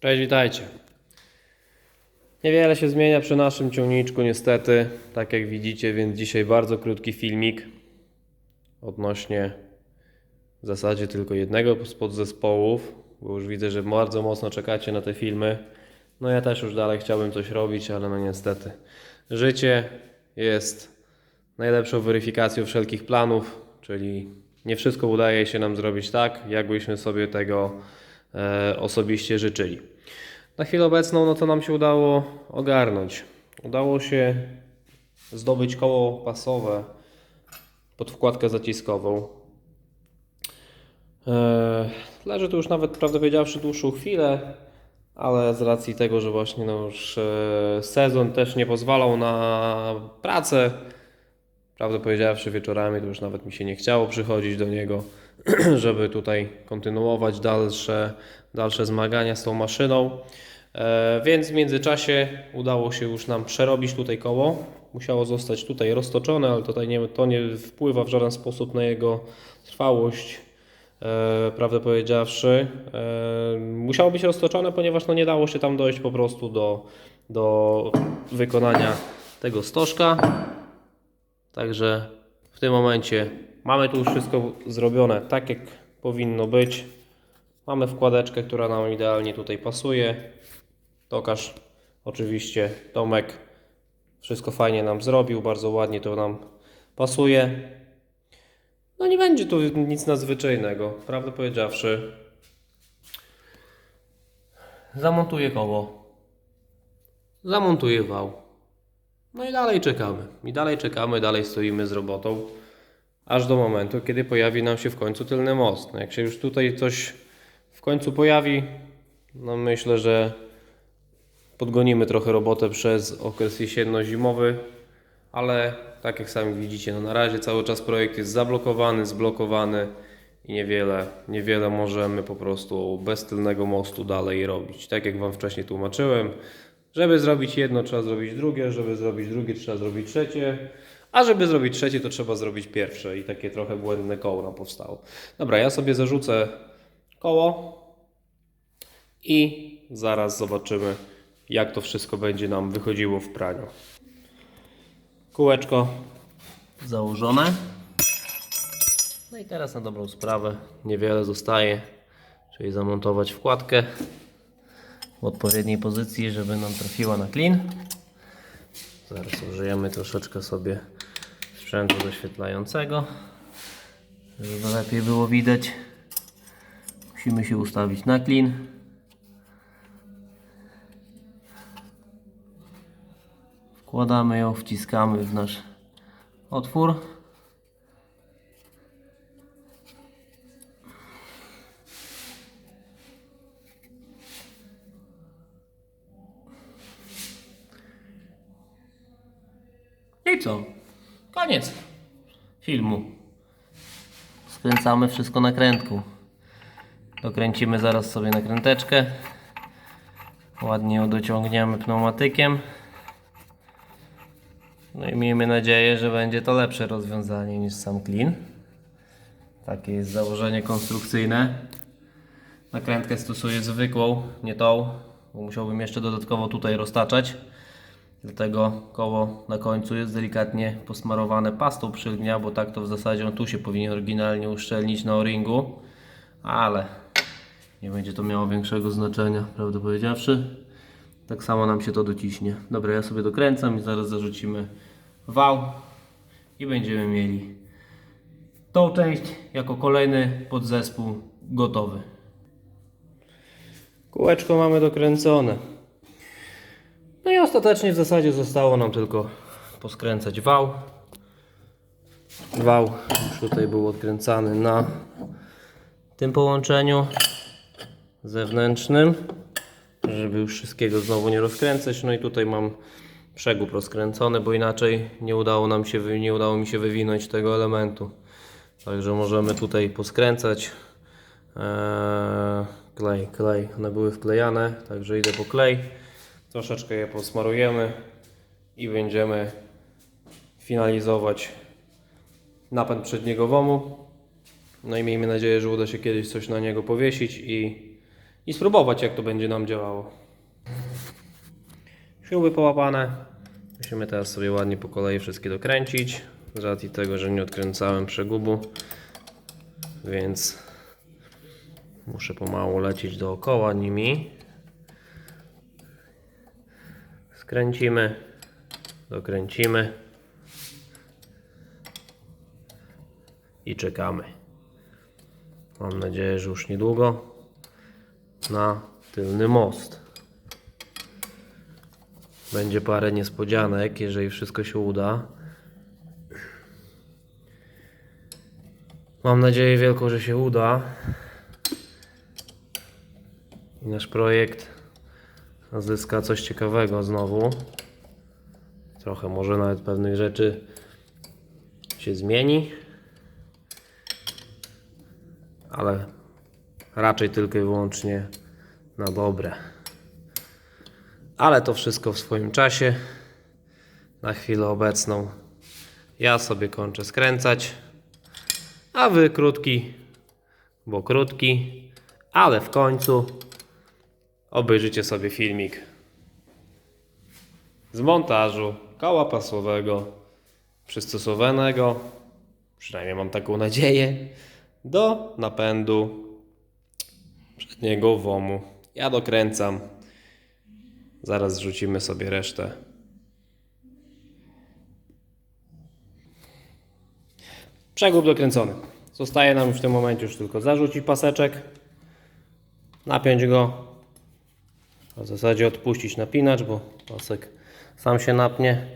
Cześć, witajcie. Niewiele się zmienia przy naszym ciągniczku, niestety, tak jak widzicie, więc dzisiaj bardzo krótki filmik odnośnie w zasadzie tylko jednego z podzespołów, bo już widzę, że bardzo mocno czekacie na te filmy. No ja też już dalej chciałbym coś robić, ale no niestety. Życie jest najlepszą weryfikacją wszelkich planów, czyli nie wszystko udaje się nam zrobić tak, jakbyśmy sobie tego osobiście życzyli. Na chwilę obecną, no to nam się udało ogarnąć. Udało się zdobyć koło pasowe pod wkładkę zaciskową. E, leży tu już nawet, prawdę powiedziawszy, dłuższą chwilę, ale z racji tego, że właśnie no już e, sezon też nie pozwalał na pracę, Prawdę powiedziawszy, wieczorami to już nawet mi się nie chciało przychodzić do niego, żeby tutaj kontynuować dalsze, dalsze zmagania z tą maszyną. E, więc w międzyczasie udało się już nam przerobić tutaj koło. Musiało zostać tutaj roztoczone, ale tutaj nie, to nie wpływa w żaden sposób na jego trwałość. E, prawdę powiedziawszy, e, musiało być roztoczone, ponieważ no nie dało się tam dojść po prostu do, do wykonania tego stożka. Także w tym momencie mamy tu już wszystko zrobione tak, jak powinno być. Mamy wkładeczkę, która nam idealnie tutaj pasuje. Tokarz, oczywiście, Tomek wszystko fajnie nam zrobił, bardzo ładnie to nam pasuje. No nie będzie tu nic nadzwyczajnego, prawdę powiedziawszy. Zamontuję koło. Zamontuję wał. No i dalej czekamy. I dalej czekamy, dalej stoimy z robotą. Aż do momentu, kiedy pojawi nam się w końcu tylny most. No jak się już tutaj coś w końcu pojawi, no myślę, że podgonimy trochę robotę przez okres jesienno-zimowy, ale tak jak sami widzicie, no na razie cały czas projekt jest zablokowany, zblokowany i niewiele, niewiele możemy po prostu bez tylnego mostu dalej robić. Tak jak Wam wcześniej tłumaczyłem, żeby zrobić jedno, trzeba zrobić drugie, żeby zrobić drugie, trzeba zrobić trzecie, a żeby zrobić trzecie, to trzeba zrobić pierwsze i takie trochę błędne koło nam powstało. Dobra, ja sobie zarzucę koło i zaraz zobaczymy, jak to wszystko będzie nam wychodziło w praniu. Kółeczko założone. No i teraz na dobrą sprawę niewiele zostaje, czyli zamontować wkładkę w odpowiedniej pozycji, żeby nam trafiła na klin. Zaraz użyjemy troszeczkę sobie sprzętu doświetlającego, żeby lepiej było widać. Musimy się ustawić na klin. Wkładamy ją, wciskamy w nasz otwór. I co? Koniec filmu. Skręcamy wszystko nakrętką. Dokręcimy zaraz sobie nakręteczkę. Ładnie ją dociągniemy pneumatykiem. No i miejmy nadzieję, że będzie to lepsze rozwiązanie niż sam klin. Takie jest założenie konstrukcyjne. Nakrętkę stosuję zwykłą, nie tą, bo musiałbym jeszcze dodatkowo tutaj roztaczać. Dlatego koło na końcu jest delikatnie posmarowane pastą przylgnia, bo tak to w zasadzie on tu się powinien oryginalnie uszczelnić na o-ringu, ale nie będzie to miało większego znaczenia, prawdę powiedziawszy. Tak samo nam się to dociśnie. Dobra, ja sobie dokręcam i zaraz zarzucimy wał i będziemy mieli tą część jako kolejny podzespół gotowy. Kółeczko mamy dokręcone. No i ostatecznie w zasadzie zostało nam tylko poskręcać wał. Wał już tutaj był odkręcany na tym połączeniu zewnętrznym, żeby już wszystkiego znowu nie rozkręcać. No i tutaj mam przegub rozkręcony, bo inaczej nie udało nam się, nie udało mi się wywinąć tego elementu. Także możemy tutaj poskręcać. Eee, klej, klej. One były wklejane, także idę po klej. Troszeczkę je posmarujemy i będziemy finalizować napęd przedniego WOMu. No i miejmy nadzieję, że uda się kiedyś coś na niego powiesić i, i spróbować, jak to będzie nam działało. Śruby połapane. Musimy teraz sobie ładnie po kolei wszystkie dokręcić. Z racji tego, że nie odkręcałem przegubu, więc muszę pomału lecieć dookoła nimi. Skręcimy, dokręcimy i czekamy. Mam nadzieję, że już niedługo na tylny most. Będzie parę niespodzianek, jeżeli wszystko się uda. Mam nadzieję wielką, że się uda. I nasz projekt zyska coś ciekawego znowu. Trochę może nawet pewnych rzeczy się zmieni. Ale raczej tylko i wyłącznie na dobre. Ale to wszystko w swoim czasie. Na chwilę obecną ja sobie kończę skręcać, a wy krótki, bo krótki, ale w końcu obejrzycie sobie filmik z montażu koła pasowego przystosowanego, przynajmniej mam taką nadzieję, do napędu przedniego WOMu. Ja dokręcam. Zaraz zrzucimy sobie resztę. Przegub dokręcony. Zostaje nam w tym momencie już tylko zarzucić paseczek, napiąć go, w zasadzie odpuścić napinacz, bo pasek sam się napnie.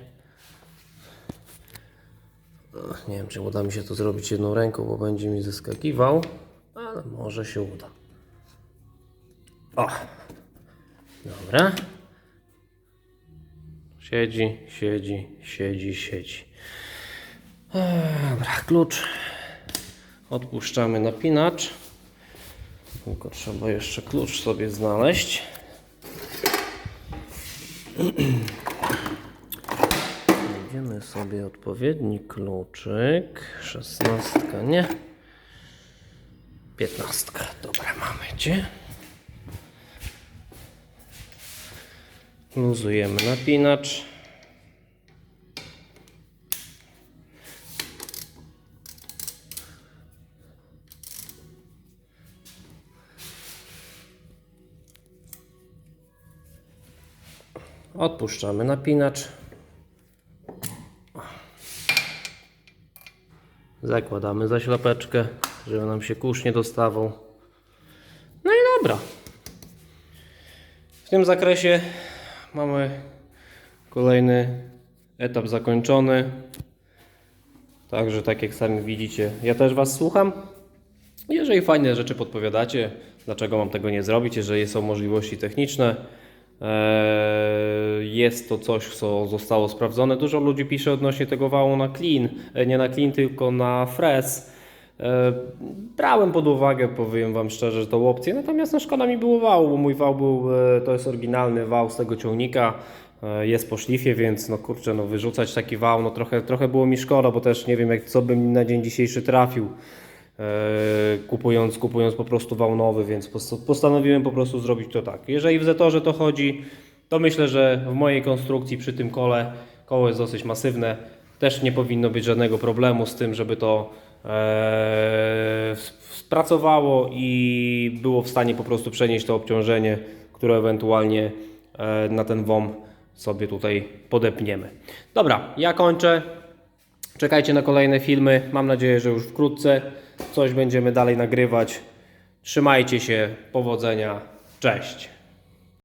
Nie wiem, czy uda mi się to zrobić jedną ręką, bo będzie mi zeskakiwał, ale może się uda. O! Dobra. Siedzi, siedzi, siedzi, siedzi. Dobra, klucz. Odpuszczamy napinacz. Tylko trzeba jeszcze klucz sobie znaleźć. Znajdziemy sobie odpowiedni kluczyk. Szesnastka, nie. Piętnastka. Dobra, mamy cię. Luzujemy napinacz. Odpuszczamy napinacz. Zakładamy zaślepeczkę, żeby nam się kurz nie dostawał. No i dobra. W tym zakresie mamy kolejny etap zakończony. Także tak jak sami widzicie, ja też Was słucham. Jeżeli fajne rzeczy podpowiadacie, dlaczego mam tego nie zrobić, jeżeli są możliwości techniczne, Jest to coś, co zostało sprawdzone. Dużo ludzi pisze odnośnie tego wału na clean, e, nie na clean, tylko na fres. E, Brałem pod uwagę, powiem Wam szczerze, tą opcję, natomiast no, szkoda mi było wału, bo mój wał był, e, to jest oryginalny wał z tego ciągnika, e, jest po szlifie, więc no kurczę, no wyrzucać taki wał, no trochę, trochę było mi szkoda, bo też nie wiem, jak, co bym na dzień dzisiejszy trafił. E, kupując, kupując po prostu wał nowy, więc pos- postanowiłem po prostu zrobić to tak. Jeżeli w Zetorze to chodzi, to myślę, że w mojej konstrukcji przy tym kole, koło jest dosyć masywne, też nie powinno być żadnego problemu z tym, żeby to e, spracowało i było w stanie po prostu przenieść to obciążenie, które ewentualnie e, na ten WOM sobie tutaj podepniemy. Dobra, ja kończę. Czekajcie na kolejne filmy. Mam nadzieję, że już wkrótce coś będziemy dalej nagrywać. Trzymajcie się, powodzenia, cześć.